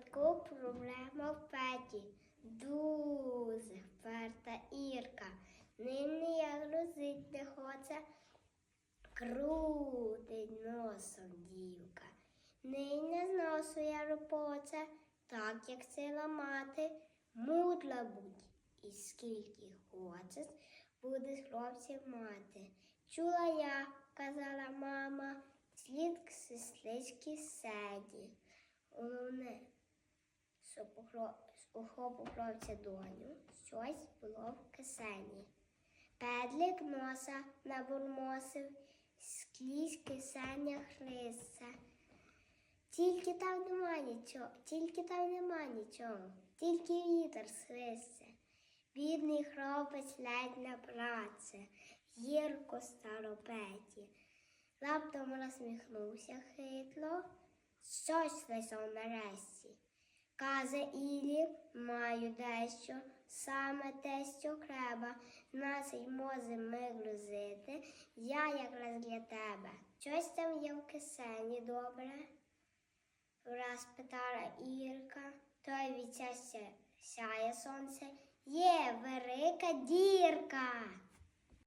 садку проблема в петі. Дуже вперта Ірка. Нині я грузить не хоче, крутить носом дівка. Нині з носу я ропоче, так як сила мати, мудла будь. І скільки хочеш, будеш хлопців мати. Чула я, казала мама, слід к сестрички седі. Головне, похло- у доню щось було в кисені. Педлик носа набурмосив, скрізь кисеня хлисся. Тільки там нема нічого, тільки там нема нічого, тільки вітер свисться. Бідний хлопець ледь на праці, гірко старопеті. Раптом розсміхнувся хитло, щось знайшов нарешті. Казе Ілі, маю дещо, саме те, що треба. Нас й можемо ми грузити, я якраз для тебе. Щось там є в кисені добре. Враз питала Ірка, той від сяє сонце. Є велика дірка.